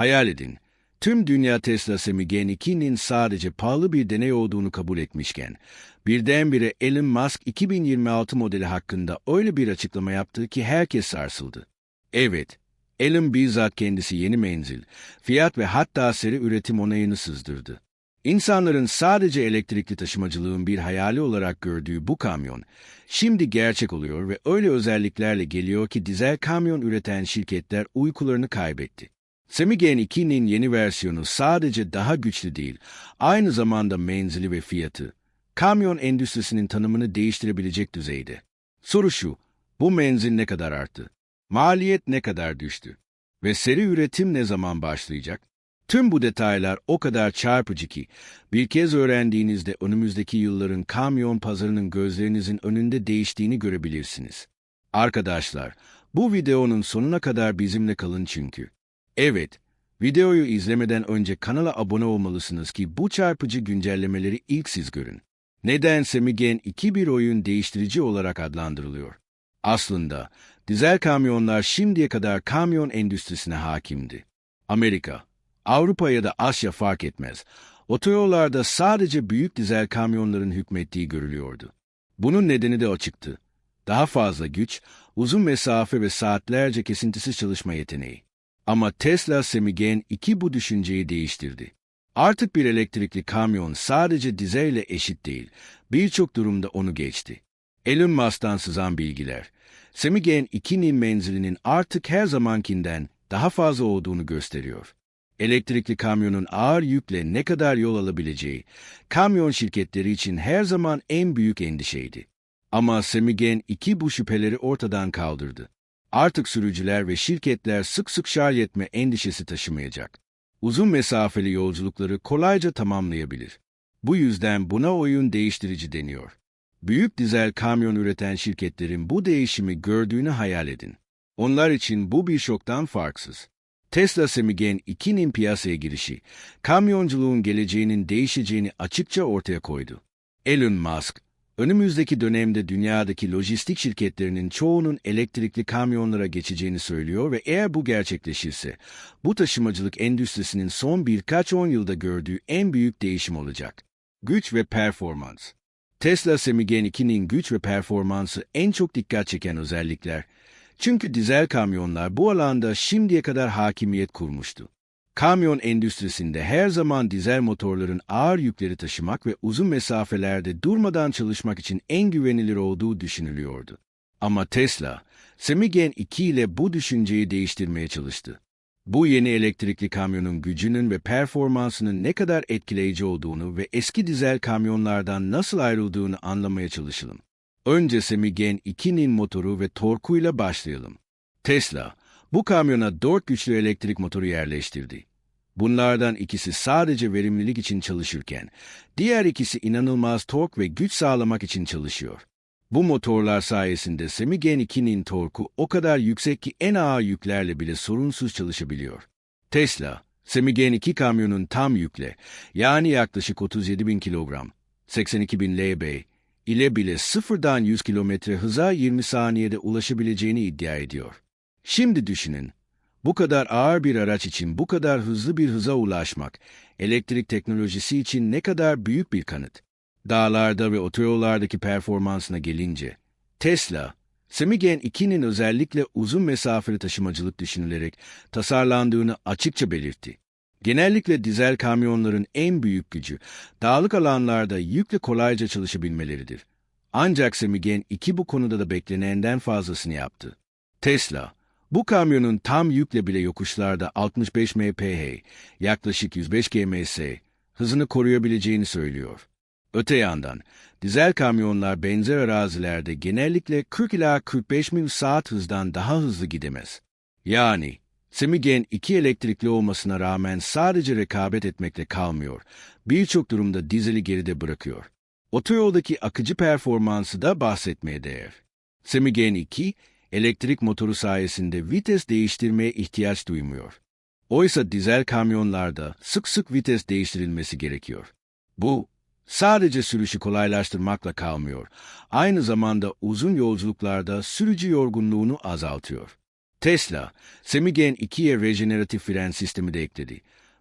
Hayal edin, tüm dünya Tesla Semi Gen 2'nin sadece pahalı bir deney olduğunu kabul etmişken, birdenbire Elon Musk 2026 modeli hakkında öyle bir açıklama yaptı ki herkes sarsıldı. Evet, Elon bizzat kendisi yeni menzil, fiyat ve hatta seri üretim onayını sızdırdı. İnsanların sadece elektrikli taşımacılığın bir hayali olarak gördüğü bu kamyon, şimdi gerçek oluyor ve öyle özelliklerle geliyor ki dizel kamyon üreten şirketler uykularını kaybetti. Semigen 2'nin yeni versiyonu sadece daha güçlü değil, aynı zamanda menzili ve fiyatı, kamyon endüstrisinin tanımını değiştirebilecek düzeyde. Soru şu, bu menzil ne kadar arttı? Maliyet ne kadar düştü? Ve seri üretim ne zaman başlayacak? Tüm bu detaylar o kadar çarpıcı ki, bir kez öğrendiğinizde önümüzdeki yılların kamyon pazarının gözlerinizin önünde değiştiğini görebilirsiniz. Arkadaşlar, bu videonun sonuna kadar bizimle kalın çünkü. Evet, videoyu izlemeden önce kanala abone olmalısınız ki bu çarpıcı güncellemeleri ilk siz görün. Neden Semigen 2 bir oyun değiştirici olarak adlandırılıyor? Aslında, dizel kamyonlar şimdiye kadar kamyon endüstrisine hakimdi. Amerika, Avrupa ya da Asya fark etmez. Otoyollarda sadece büyük dizel kamyonların hükmettiği görülüyordu. Bunun nedeni de açıktı. Daha fazla güç, uzun mesafe ve saatlerce kesintisiz çalışma yeteneği. Ama Tesla Semigen 2 bu düşünceyi değiştirdi. Artık bir elektrikli kamyon sadece dizelle eşit değil, birçok durumda onu geçti. Elon Musk'tan sızan bilgiler, Semigen 2'nin menzilinin artık her zamankinden daha fazla olduğunu gösteriyor. Elektrikli kamyonun ağır yükle ne kadar yol alabileceği, kamyon şirketleri için her zaman en büyük endişeydi. Ama Semigen 2 bu şüpheleri ortadan kaldırdı. Artık sürücüler ve şirketler sık sık şarj etme endişesi taşımayacak. Uzun mesafeli yolculukları kolayca tamamlayabilir. Bu yüzden buna oyun değiştirici deniyor. Büyük dizel kamyon üreten şirketlerin bu değişimi gördüğünü hayal edin. Onlar için bu bir şoktan farksız. Tesla Semigen 2'nin piyasaya girişi, kamyonculuğun geleceğinin değişeceğini açıkça ortaya koydu. Elon Musk, önümüzdeki dönemde dünyadaki lojistik şirketlerinin çoğunun elektrikli kamyonlara geçeceğini söylüyor ve eğer bu gerçekleşirse, bu taşımacılık endüstrisinin son birkaç on yılda gördüğü en büyük değişim olacak. Güç ve performans Tesla Semigen 2'nin güç ve performansı en çok dikkat çeken özellikler, çünkü dizel kamyonlar bu alanda şimdiye kadar hakimiyet kurmuştu. Kamyon endüstrisinde her zaman dizel motorların ağır yükleri taşımak ve uzun mesafelerde durmadan çalışmak için en güvenilir olduğu düşünülüyordu. Ama Tesla, Semigen 2 ile bu düşünceyi değiştirmeye çalıştı. Bu yeni elektrikli kamyonun gücünün ve performansının ne kadar etkileyici olduğunu ve eski dizel kamyonlardan nasıl ayrıldığını anlamaya çalışalım. Önce Semigen 2'nin motoru ve torkuyla başlayalım. Tesla, bu kamyona dört güçlü elektrik motoru yerleştirdi. Bunlardan ikisi sadece verimlilik için çalışırken, diğer ikisi inanılmaz tork ve güç sağlamak için çalışıyor. Bu motorlar sayesinde Semigen 2'nin torku o kadar yüksek ki en ağır yüklerle bile sorunsuz çalışabiliyor. Tesla, Semigen 2 kamyonun tam yükle, yani yaklaşık 37 bin kilogram, 82 bin lb, ile bile sıfırdan 100 kilometre hıza 20 saniyede ulaşabileceğini iddia ediyor. Şimdi düşünün, bu kadar ağır bir araç için bu kadar hızlı bir hıza ulaşmak, elektrik teknolojisi için ne kadar büyük bir kanıt. Dağlarda ve otoyollardaki performansına gelince, Tesla, Semigen 2'nin özellikle uzun mesafeli taşımacılık düşünülerek tasarlandığını açıkça belirtti. Genellikle dizel kamyonların en büyük gücü, dağlık alanlarda yükle kolayca çalışabilmeleridir. Ancak Semigen 2 bu konuda da beklenenden fazlasını yaptı. Tesla, bu kamyonun tam yükle bile yokuşlarda 65 mph, yaklaşık 105 kms, hızını koruyabileceğini söylüyor. Öte yandan, dizel kamyonlar benzer arazilerde genellikle 40 ila 45 mil saat hızdan daha hızlı gidemez. Yani, Semigen 2 elektrikli olmasına rağmen sadece rekabet etmekle kalmıyor, birçok durumda dizeli geride bırakıyor. Otoyoldaki akıcı performansı da bahsetmeye değer. Semigen 2, elektrik motoru sayesinde vites değiştirmeye ihtiyaç duymuyor. Oysa dizel kamyonlarda sık sık vites değiştirilmesi gerekiyor. Bu, sadece sürüşü kolaylaştırmakla kalmıyor, aynı zamanda uzun yolculuklarda sürücü yorgunluğunu azaltıyor. Tesla, Semigen 2'ye rejeneratif fren sistemi de ekledi.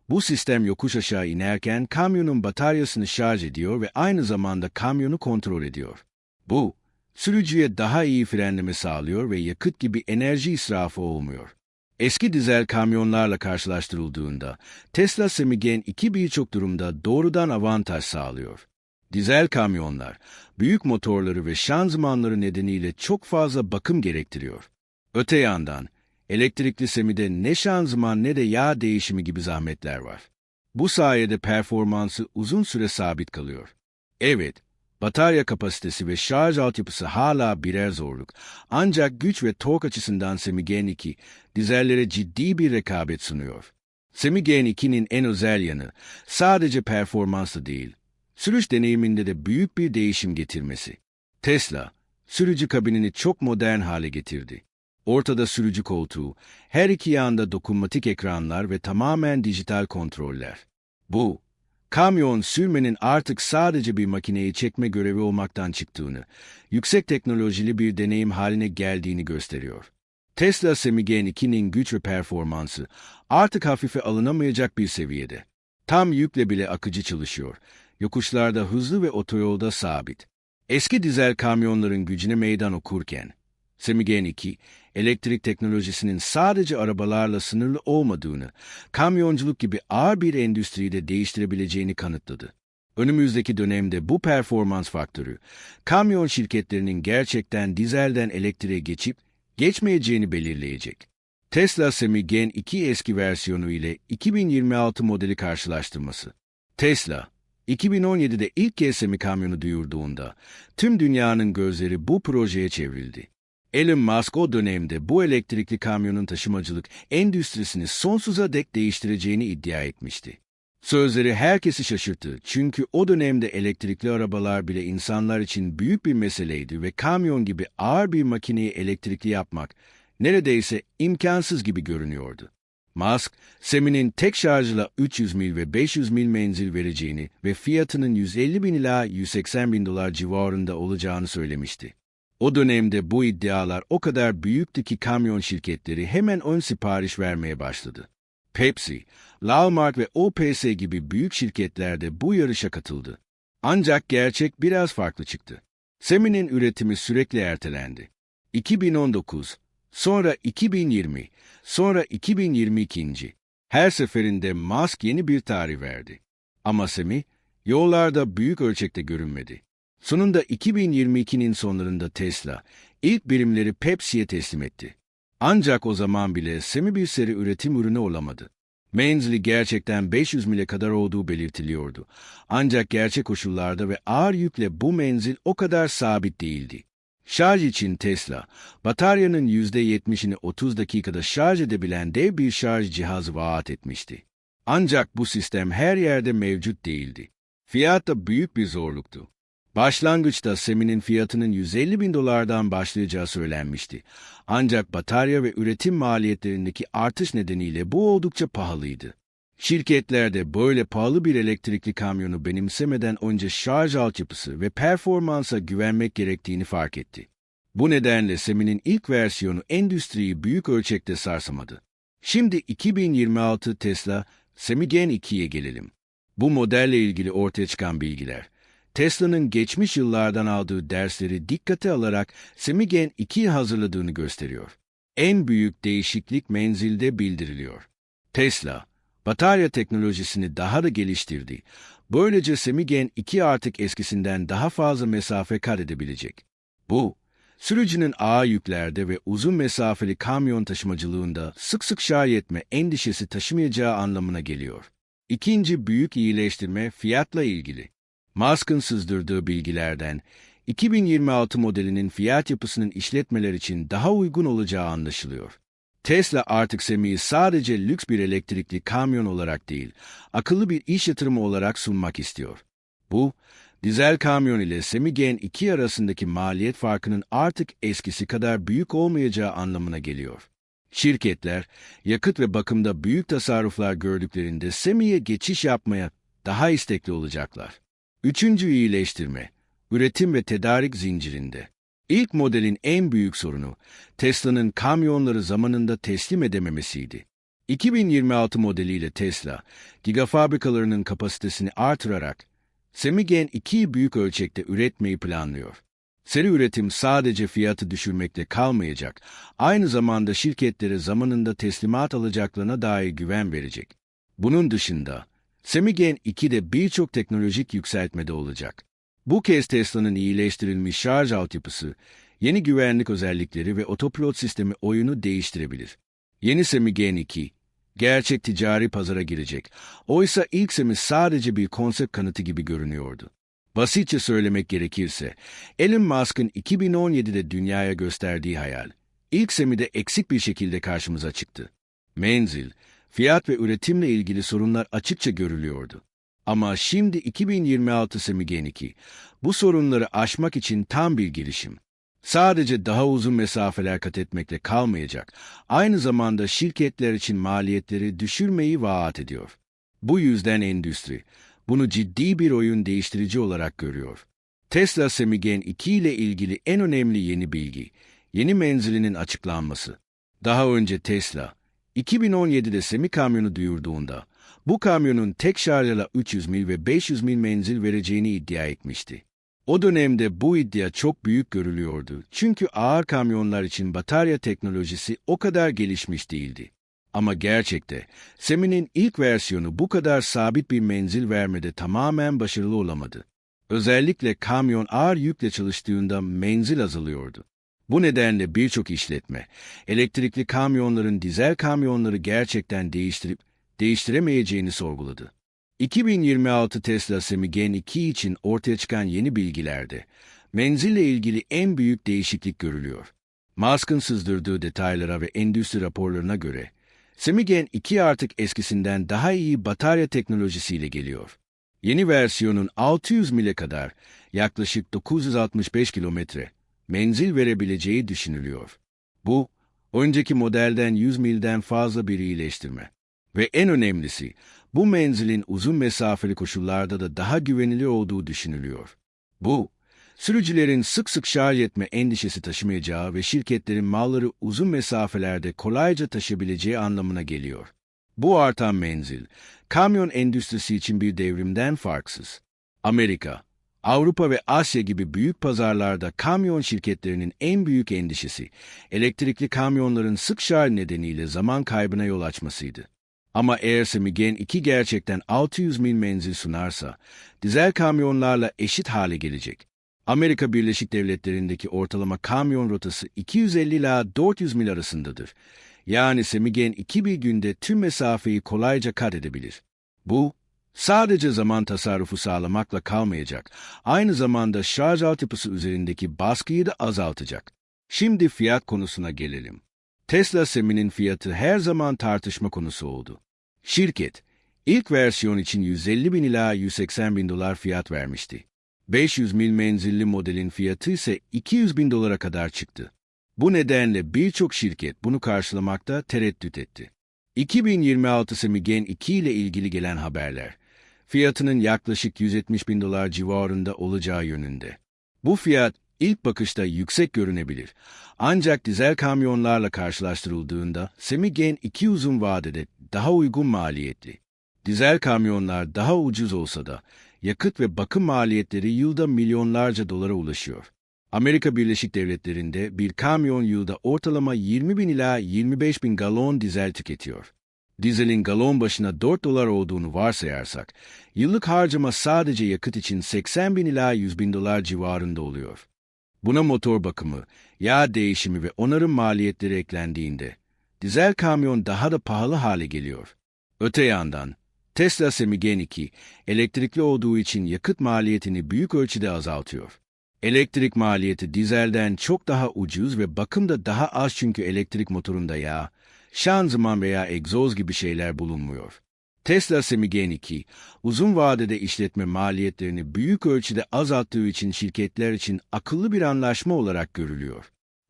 Bu sistem yokuş aşağı inerken kamyonun bataryasını şarj ediyor ve aynı zamanda kamyonu kontrol ediyor. Bu, sürücüye daha iyi frenleme sağlıyor ve yakıt gibi enerji israfı olmuyor. Eski dizel kamyonlarla karşılaştırıldığında Tesla Semigen 2 birçok durumda doğrudan avantaj sağlıyor. Dizel kamyonlar, büyük motorları ve şanzımanları nedeniyle çok fazla bakım gerektiriyor. Öte yandan, elektrikli semide ne şanzıman ne de yağ değişimi gibi zahmetler var. Bu sayede performansı uzun süre sabit kalıyor. Evet, batarya kapasitesi ve şarj altyapısı hala birer zorluk. Ancak güç ve tork açısından Semigen 2, dizellere ciddi bir rekabet sunuyor. Semigen 2'nin en özel yanı sadece performansı değil, sürüş deneyiminde de büyük bir değişim getirmesi. Tesla, sürücü kabinini çok modern hale getirdi. Ortada sürücü koltuğu, her iki yanda dokunmatik ekranlar ve tamamen dijital kontroller. Bu, kamyon sürmenin artık sadece bir makineyi çekme görevi olmaktan çıktığını, yüksek teknolojili bir deneyim haline geldiğini gösteriyor. Tesla Semigen 2'nin güç ve performansı artık hafife alınamayacak bir seviyede. Tam yükle bile akıcı çalışıyor. Yokuşlarda hızlı ve otoyolda sabit. Eski dizel kamyonların gücüne meydan okurken, Semigen 2, elektrik teknolojisinin sadece arabalarla sınırlı olmadığını, kamyonculuk gibi ağır bir endüstriyi de değiştirebileceğini kanıtladı. Önümüzdeki dönemde bu performans faktörü, kamyon şirketlerinin gerçekten dizelden elektriğe geçip geçmeyeceğini belirleyecek. Tesla Semi Gen 2 eski versiyonu ile 2026 modeli karşılaştırması. Tesla, 2017'de ilk kez Semi kamyonu duyurduğunda tüm dünyanın gözleri bu projeye çevrildi. Elon Musk o dönemde bu elektrikli kamyonun taşımacılık endüstrisini sonsuza dek değiştireceğini iddia etmişti. Sözleri herkesi şaşırttı çünkü o dönemde elektrikli arabalar bile insanlar için büyük bir meseleydi ve kamyon gibi ağır bir makineyi elektrikli yapmak neredeyse imkansız gibi görünüyordu. Musk, Semi'nin tek şarjla 300 mil ve 500 mil menzil vereceğini ve fiyatının 150 bin ila 180 bin dolar civarında olacağını söylemişti. O dönemde bu iddialar o kadar büyüktü ki kamyon şirketleri hemen ön sipariş vermeye başladı. Pepsi, Walmart ve OPS gibi büyük şirketler de bu yarışa katıldı. Ancak gerçek biraz farklı çıktı. Semi'nin üretimi sürekli ertelendi. 2019, sonra 2020, sonra 2022. Her seferinde Musk yeni bir tarih verdi. Ama Semi, yollarda büyük ölçekte görünmedi. Sonunda 2022'nin sonlarında Tesla, ilk birimleri Pepsi'ye teslim etti. Ancak o zaman bile Semi bir seri üretim ürünü olamadı. Menzili gerçekten 500 mile kadar olduğu belirtiliyordu. Ancak gerçek koşullarda ve ağır yükle bu menzil o kadar sabit değildi. Şarj için Tesla, bataryanın %70'ini 30 dakikada şarj edebilen dev bir şarj cihazı vaat etmişti. Ancak bu sistem her yerde mevcut değildi. Fiyat da büyük bir zorluktu. Başlangıçta Semi'nin fiyatının 150 bin dolardan başlayacağı söylenmişti. Ancak batarya ve üretim maliyetlerindeki artış nedeniyle bu oldukça pahalıydı. Şirketler de böyle pahalı bir elektrikli kamyonu benimsemeden önce şarj altyapısı ve performansa güvenmek gerektiğini fark etti. Bu nedenle Semi'nin ilk versiyonu endüstriyi büyük ölçekte sarsamadı. Şimdi 2026 Tesla Semi Gen 2'ye gelelim. Bu modelle ilgili ortaya çıkan bilgiler. Tesla'nın geçmiş yıllardan aldığı dersleri dikkate alarak Semigen 2'yi hazırladığını gösteriyor. En büyük değişiklik menzilde bildiriliyor. Tesla, batarya teknolojisini daha da geliştirdi. Böylece Semigen 2 artık eskisinden daha fazla mesafe kat edebilecek. Bu, sürücünün ağır yüklerde ve uzun mesafeli kamyon taşımacılığında sık sık şarj etme endişesi taşımayacağı anlamına geliyor. İkinci büyük iyileştirme fiyatla ilgili. Musk'ın sızdırdığı bilgilerden 2026 modelinin fiyat yapısının işletmeler için daha uygun olacağı anlaşılıyor. Tesla artık Semi'yi sadece lüks bir elektrikli kamyon olarak değil, akıllı bir iş yatırımı olarak sunmak istiyor. Bu, dizel kamyon ile Semi Gen 2 arasındaki maliyet farkının artık eskisi kadar büyük olmayacağı anlamına geliyor. Şirketler, yakıt ve bakımda büyük tasarruflar gördüklerinde Semi'ye geçiş yapmaya daha istekli olacaklar. Üçüncü iyileştirme, üretim ve tedarik zincirinde. İlk modelin en büyük sorunu Tesla'nın kamyonları zamanında teslim edememesiydi. 2026 modeliyle Tesla, gigafabrikalarının kapasitesini artırarak Semigen 2'yi büyük ölçekte üretmeyi planlıyor. Seri üretim sadece fiyatı düşürmekle kalmayacak, aynı zamanda şirketlere zamanında teslimat alacaklarına dair güven verecek. Bunun dışında, Semigen 2'de birçok teknolojik yükseltmede olacak. Bu kez Tesla'nın iyileştirilmiş şarj altyapısı, yeni güvenlik özellikleri ve otopilot sistemi oyunu değiştirebilir. Yeni Semigen 2, gerçek ticari pazara girecek. Oysa ilk Semi sadece bir konsept kanıtı gibi görünüyordu. Basitçe söylemek gerekirse, Elon Musk'ın 2017'de dünyaya gösterdiği hayal, ilk Semi'de eksik bir şekilde karşımıza çıktı. Menzil, fiyat ve üretimle ilgili sorunlar açıkça görülüyordu. Ama şimdi 2026 Semi Gen 2, bu sorunları aşmak için tam bir girişim. Sadece daha uzun mesafeler kat etmekle kalmayacak, aynı zamanda şirketler için maliyetleri düşürmeyi vaat ediyor. Bu yüzden endüstri, bunu ciddi bir oyun değiştirici olarak görüyor. Tesla Semigen 2 ile ilgili en önemli yeni bilgi, yeni menzilinin açıklanması. Daha önce Tesla, 2017'de Semi kamyonu duyurduğunda, bu kamyonun tek şarjla 300 mil ve 500 mil menzil vereceğini iddia etmişti. O dönemde bu iddia çok büyük görülüyordu çünkü ağır kamyonlar için batarya teknolojisi o kadar gelişmiş değildi. Ama gerçekte Semi'nin ilk versiyonu bu kadar sabit bir menzil vermede tamamen başarılı olamadı. Özellikle kamyon ağır yükle çalıştığında menzil azalıyordu. Bu nedenle birçok işletme, elektrikli kamyonların dizel kamyonları gerçekten değiştirip değiştiremeyeceğini sorguladı. 2026 Tesla Semi Gen 2 için ortaya çıkan yeni bilgilerde, menzille ilgili en büyük değişiklik görülüyor. Musk'ın sızdırdığı detaylara ve endüstri raporlarına göre, Semigen 2 artık eskisinden daha iyi batarya teknolojisiyle geliyor. Yeni versiyonun 600 mile kadar yaklaşık 965 kilometre menzil verebileceği düşünülüyor. Bu, önceki modelden 100 milden fazla bir iyileştirme. Ve en önemlisi, bu menzilin uzun mesafeli koşullarda da daha güvenilir olduğu düşünülüyor. Bu, sürücülerin sık sık şarj etme endişesi taşımayacağı ve şirketlerin malları uzun mesafelerde kolayca taşıyabileceği anlamına geliyor. Bu artan menzil, kamyon endüstrisi için bir devrimden farksız. Amerika, Avrupa ve Asya gibi büyük pazarlarda kamyon şirketlerinin en büyük endişesi, elektrikli kamyonların sık şarj nedeniyle zaman kaybına yol açmasıydı. Ama eğer Semigen 2 gerçekten 600 mil menzil sunarsa, dizel kamyonlarla eşit hale gelecek. Amerika Birleşik Devletleri'ndeki ortalama kamyon rotası 250 ila 400 mil arasındadır. Yani Semigen 2 bir günde tüm mesafeyi kolayca kat edebilir. Bu, sadece zaman tasarrufu sağlamakla kalmayacak, aynı zamanda şarj altyapısı üzerindeki baskıyı da azaltacak. Şimdi fiyat konusuna gelelim. Tesla Semi'nin fiyatı her zaman tartışma konusu oldu. Şirket, ilk versiyon için 150 bin ila 180 bin dolar fiyat vermişti. 500 mil menzilli modelin fiyatı ise 200 bin dolara kadar çıktı. Bu nedenle birçok şirket bunu karşılamakta tereddüt etti. 2026 Semi Gen 2 ile ilgili gelen haberler, fiyatının yaklaşık 170 bin dolar civarında olacağı yönünde. Bu fiyat ilk bakışta yüksek görünebilir. Ancak dizel kamyonlarla karşılaştırıldığında Semi Gen 2 uzun vadede daha uygun maliyetli. Dizel kamyonlar daha ucuz olsa da yakıt ve bakım maliyetleri yılda milyonlarca dolara ulaşıyor. Amerika Birleşik Devletleri'nde bir kamyon yılda ortalama 20 bin ila 25 bin galon dizel tüketiyor. Dizelin galon başına 4 dolar olduğunu varsayarsak, yıllık harcama sadece yakıt için 80 bin ila 100 bin dolar civarında oluyor. Buna motor bakımı, yağ değişimi ve onarım maliyetleri eklendiğinde, dizel kamyon daha da pahalı hale geliyor. Öte yandan, Tesla Semi Gen 2, elektrikli olduğu için yakıt maliyetini büyük ölçüde azaltıyor. Elektrik maliyeti dizelden çok daha ucuz ve bakım da daha az çünkü elektrik motorunda yağ, şanzıman veya egzoz gibi şeyler bulunmuyor. Tesla Semi Gen 2, uzun vadede işletme maliyetlerini büyük ölçüde azalttığı için şirketler için akıllı bir anlaşma olarak görülüyor.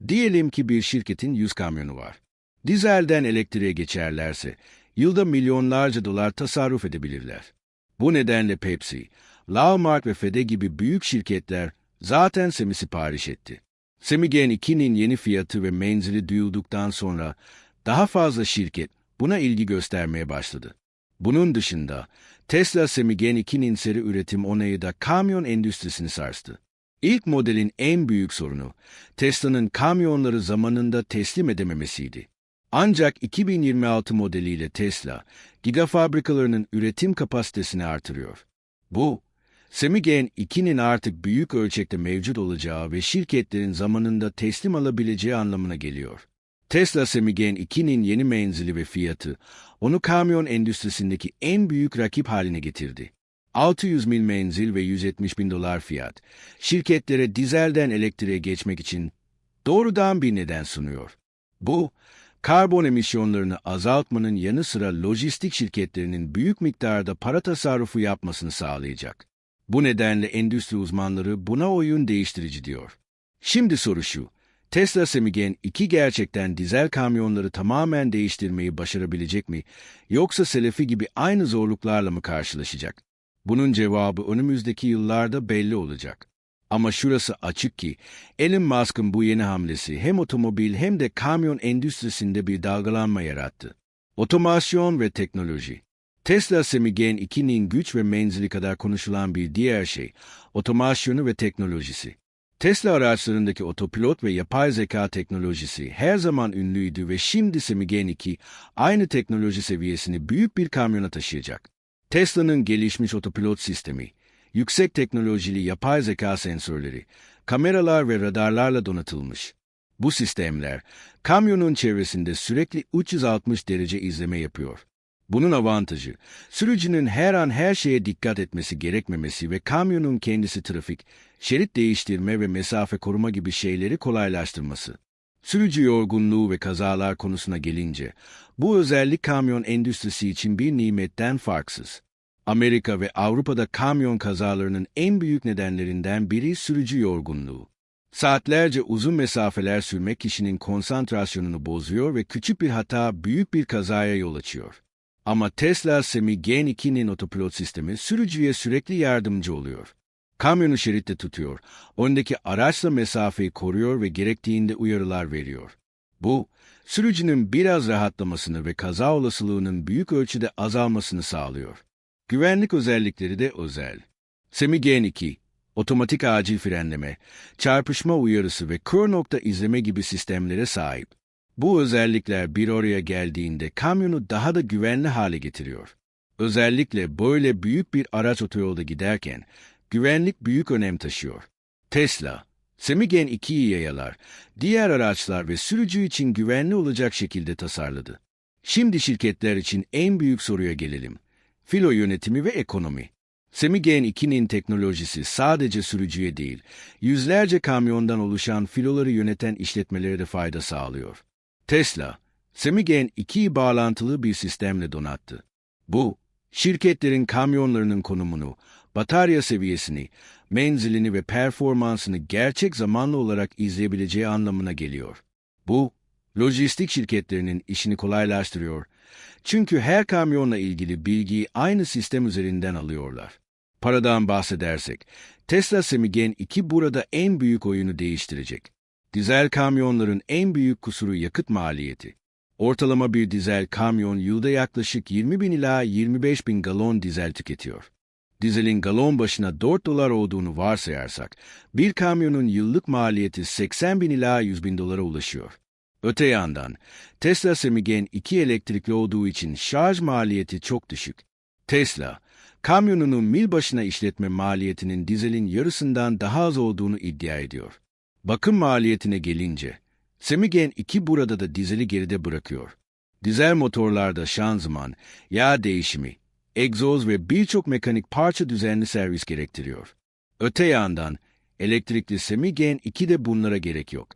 Diyelim ki bir şirketin 100 kamyonu var. Dizelden elektriğe geçerlerse, yılda milyonlarca dolar tasarruf edebilirler. Bu nedenle Pepsi, Walmart ve Fede gibi büyük şirketler zaten Semi sipariş etti. Semigen 2'nin yeni fiyatı ve menzili duyulduktan sonra daha fazla şirket buna ilgi göstermeye başladı. Bunun dışında Tesla Semigen 2'nin seri üretim onayı da kamyon endüstrisini sarstı. İlk modelin en büyük sorunu Tesla'nın kamyonları zamanında teslim edememesiydi. Ancak 2026 modeliyle Tesla, gigafabrikalarının üretim kapasitesini artırıyor. Bu, Semigen 2'nin artık büyük ölçekte mevcut olacağı ve şirketlerin zamanında teslim alabileceği anlamına geliyor. Tesla Semigen 2'nin yeni menzili ve fiyatı, onu kamyon endüstrisindeki en büyük rakip haline getirdi. 600 mil menzil ve 170 bin dolar fiyat, şirketlere dizelden elektriğe geçmek için doğrudan bir neden sunuyor. Bu, karbon emisyonlarını azaltmanın yanı sıra lojistik şirketlerinin büyük miktarda para tasarrufu yapmasını sağlayacak. Bu nedenle endüstri uzmanları buna oyun değiştirici diyor. Şimdi soru şu, Tesla Semigen 2 gerçekten dizel kamyonları tamamen değiştirmeyi başarabilecek mi, yoksa Selefi gibi aynı zorluklarla mı karşılaşacak? Bunun cevabı önümüzdeki yıllarda belli olacak. Ama şurası açık ki Elon Musk'ın bu yeni hamlesi hem otomobil hem de kamyon endüstrisinde bir dalgalanma yarattı. Otomasyon ve teknoloji. Tesla Semigen 2'nin güç ve menzili kadar konuşulan bir diğer şey, otomasyonu ve teknolojisi. Tesla araçlarındaki otopilot ve yapay zeka teknolojisi her zaman ünlüydü ve şimdi Semigen 2 aynı teknoloji seviyesini büyük bir kamyona taşıyacak. Tesla'nın gelişmiş otopilot sistemi, yüksek teknolojili yapay zeka sensörleri, kameralar ve radarlarla donatılmış. Bu sistemler, kamyonun çevresinde sürekli 360 derece izleme yapıyor. Bunun avantajı, sürücünün her an her şeye dikkat etmesi gerekmemesi ve kamyonun kendisi trafik, şerit değiştirme ve mesafe koruma gibi şeyleri kolaylaştırması. Sürücü yorgunluğu ve kazalar konusuna gelince, bu özellik kamyon endüstrisi için bir nimetten farksız. Amerika ve Avrupa'da kamyon kazalarının en büyük nedenlerinden biri sürücü yorgunluğu. Saatlerce uzun mesafeler sürmek kişinin konsantrasyonunu bozuyor ve küçük bir hata büyük bir kazaya yol açıyor. Ama Tesla Semi Gen 2'nin otopilot sistemi sürücüye sürekli yardımcı oluyor. Kamyonu şeritte tutuyor, öndeki araçla mesafeyi koruyor ve gerektiğinde uyarılar veriyor. Bu, sürücünün biraz rahatlamasını ve kaza olasılığının büyük ölçüde azalmasını sağlıyor. Güvenlik özellikleri de özel. Semi Gen 2, otomatik acil frenleme, çarpışma uyarısı ve kör nokta izleme gibi sistemlere sahip. Bu özellikler bir oraya geldiğinde kamyonu daha da güvenli hale getiriyor. Özellikle böyle büyük bir araç otoyolda giderken güvenlik büyük önem taşıyor. Tesla, Semigen 2'yi yayalar, diğer araçlar ve sürücü için güvenli olacak şekilde tasarladı. Şimdi şirketler için en büyük soruya gelelim. Filo yönetimi ve ekonomi. Semigen 2'nin teknolojisi sadece sürücüye değil, yüzlerce kamyondan oluşan filoları yöneten işletmelere de fayda sağlıyor. Tesla, Semigen 2'yi bağlantılı bir sistemle donattı. Bu, şirketlerin kamyonlarının konumunu, batarya seviyesini, menzilini ve performansını gerçek zamanlı olarak izleyebileceği anlamına geliyor. Bu, lojistik şirketlerinin işini kolaylaştırıyor. Çünkü her kamyonla ilgili bilgiyi aynı sistem üzerinden alıyorlar. Paradan bahsedersek, Tesla Semigen 2 burada en büyük oyunu değiştirecek. Dizel kamyonların en büyük kusuru yakıt maliyeti. Ortalama bir dizel kamyon yılda yaklaşık 20 bin ila 25 bin galon dizel tüketiyor. Dizelin galon başına 4 dolar olduğunu varsayarsak, bir kamyonun yıllık maliyeti 80 bin ila 100 bin dolara ulaşıyor. Öte yandan, Tesla Semigen 2 elektrikli olduğu için şarj maliyeti çok düşük. Tesla, kamyonunun mil başına işletme maliyetinin dizelin yarısından daha az olduğunu iddia ediyor. Bakım maliyetine gelince, Semigen 2 burada da dizeli geride bırakıyor. Dizel motorlarda şanzıman, yağ değişimi, egzoz ve birçok mekanik parça düzenli servis gerektiriyor. Öte yandan, elektrikli Semigen 2'de bunlara gerek yok.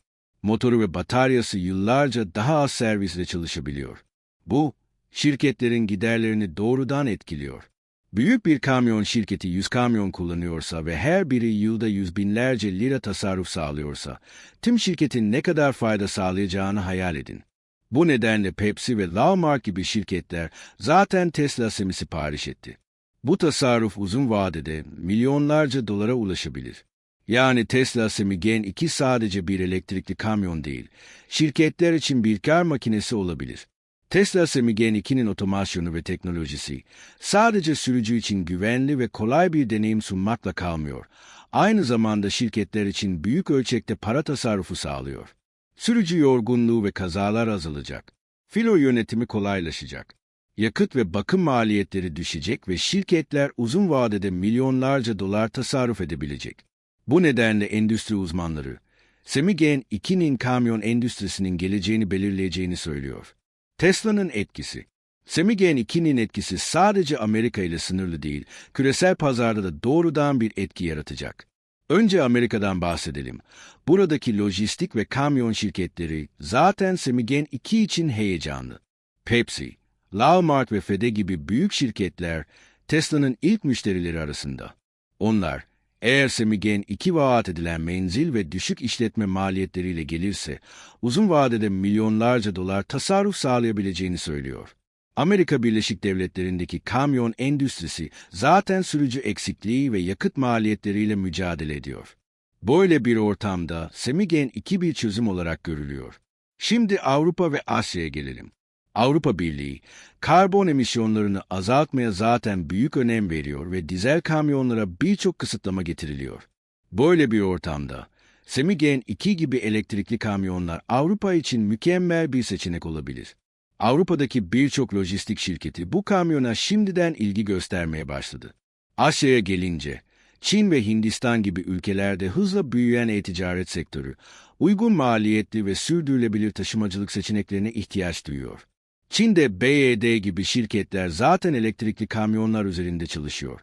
Motoru ve bataryası yıllarca daha az servisle çalışabiliyor. Bu, şirketlerin giderlerini doğrudan etkiliyor. Büyük bir kamyon şirketi 100 kamyon kullanıyorsa ve her biri yılda yüz binlerce lira tasarruf sağlıyorsa, tüm şirketin ne kadar fayda sağlayacağını hayal edin. Bu nedenle Pepsi ve Walmart gibi şirketler zaten Tesla semi sipariş etti. Bu tasarruf uzun vadede milyonlarca dolara ulaşabilir. Yani Tesla Semi 2 sadece bir elektrikli kamyon değil, şirketler için bir kar makinesi olabilir. Tesla Semi 2'nin otomasyonu ve teknolojisi sadece sürücü için güvenli ve kolay bir deneyim sunmakla kalmıyor. Aynı zamanda şirketler için büyük ölçekte para tasarrufu sağlıyor. Sürücü yorgunluğu ve kazalar azalacak. Filo yönetimi kolaylaşacak. Yakıt ve bakım maliyetleri düşecek ve şirketler uzun vadede milyonlarca dolar tasarruf edebilecek. Bu nedenle endüstri uzmanları, Semigen 2'nin kamyon endüstrisinin geleceğini belirleyeceğini söylüyor. Tesla'nın etkisi Semigen 2'nin etkisi sadece Amerika ile sınırlı değil, küresel pazarda da doğrudan bir etki yaratacak. Önce Amerika'dan bahsedelim. Buradaki lojistik ve kamyon şirketleri zaten Semigen 2 için heyecanlı. Pepsi, Walmart ve FedE gibi büyük şirketler Tesla'nın ilk müşterileri arasında. Onlar, eğer Semigen 2 vaat edilen menzil ve düşük işletme maliyetleriyle gelirse, uzun vadede milyonlarca dolar tasarruf sağlayabileceğini söylüyor. Amerika Birleşik Devletleri'ndeki kamyon endüstrisi zaten sürücü eksikliği ve yakıt maliyetleriyle mücadele ediyor. Böyle bir ortamda Semigen 2 bir çözüm olarak görülüyor. Şimdi Avrupa ve Asya'ya gelelim. Avrupa Birliği, karbon emisyonlarını azaltmaya zaten büyük önem veriyor ve dizel kamyonlara birçok kısıtlama getiriliyor. Böyle bir ortamda, Semigen 2 gibi elektrikli kamyonlar Avrupa için mükemmel bir seçenek olabilir. Avrupa'daki birçok lojistik şirketi bu kamyona şimdiden ilgi göstermeye başladı. Asya'ya gelince, Çin ve Hindistan gibi ülkelerde hızla büyüyen e-ticaret sektörü, uygun maliyetli ve sürdürülebilir taşımacılık seçeneklerine ihtiyaç duyuyor. Çin'de BYD gibi şirketler zaten elektrikli kamyonlar üzerinde çalışıyor.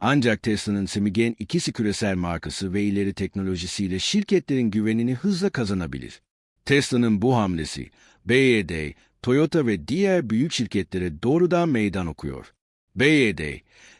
Ancak Tesla'nın Semigen ikisi küresel markası ve ileri teknolojisiyle şirketlerin güvenini hızla kazanabilir. Tesla'nın bu hamlesi, BYD, Toyota ve diğer büyük şirketlere doğrudan meydan okuyor. BYD,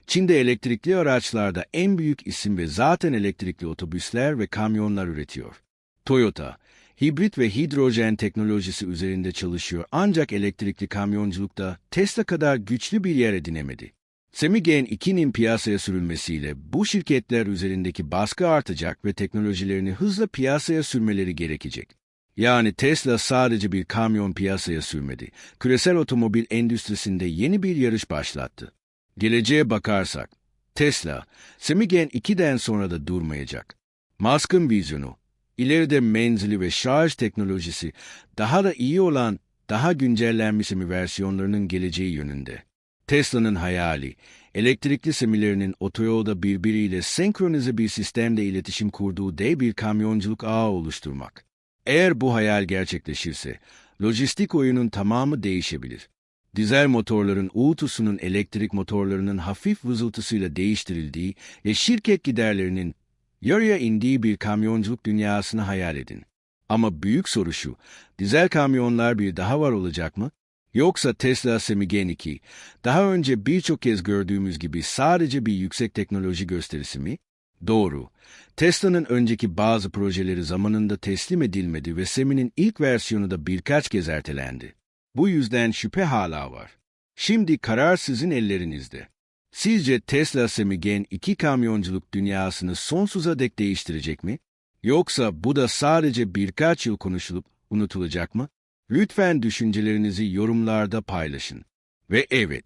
Çin'de elektrikli araçlarda en büyük isim ve zaten elektrikli otobüsler ve kamyonlar üretiyor. Toyota, hibrit ve hidrojen teknolojisi üzerinde çalışıyor ancak elektrikli kamyonculukta Tesla kadar güçlü bir yer edinemedi. Semigen 2'nin piyasaya sürülmesiyle bu şirketler üzerindeki baskı artacak ve teknolojilerini hızla piyasaya sürmeleri gerekecek. Yani Tesla sadece bir kamyon piyasaya sürmedi. Küresel otomobil endüstrisinde yeni bir yarış başlattı. Geleceğe bakarsak, Tesla, Semigen 2'den sonra da durmayacak. Musk'ın vizyonu, ileride menzili ve şarj teknolojisi daha da iyi olan, daha güncellenmiş semi versiyonlarının geleceği yönünde. Tesla'nın hayali, elektrikli semilerinin otoyolda birbiriyle senkronize bir sistemde iletişim kurduğu dev bir kamyonculuk ağı oluşturmak. Eğer bu hayal gerçekleşirse, lojistik oyunun tamamı değişebilir. Dizel motorların uğultusunun elektrik motorlarının hafif vızıltısıyla değiştirildiği ve şirket giderlerinin yarıya indiği bir kamyonculuk dünyasını hayal edin. Ama büyük soru şu, dizel kamyonlar bir daha var olacak mı? Yoksa Tesla Semigen 2, daha önce birçok kez gördüğümüz gibi sadece bir yüksek teknoloji gösterisi mi? Doğru. Tesla'nın önceki bazı projeleri zamanında teslim edilmedi ve Semi'nin ilk versiyonu da birkaç kez ertelendi. Bu yüzden şüphe hala var. Şimdi karar sizin ellerinizde. Sizce Tesla Semigen 2 kamyonculuk dünyasını sonsuza dek değiştirecek mi? Yoksa bu da sadece birkaç yıl konuşulup unutulacak mı? Lütfen düşüncelerinizi yorumlarda paylaşın. Ve evet,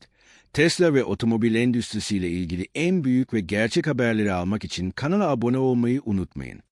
Tesla ve otomobil endüstrisiyle ilgili en büyük ve gerçek haberleri almak için kanala abone olmayı unutmayın.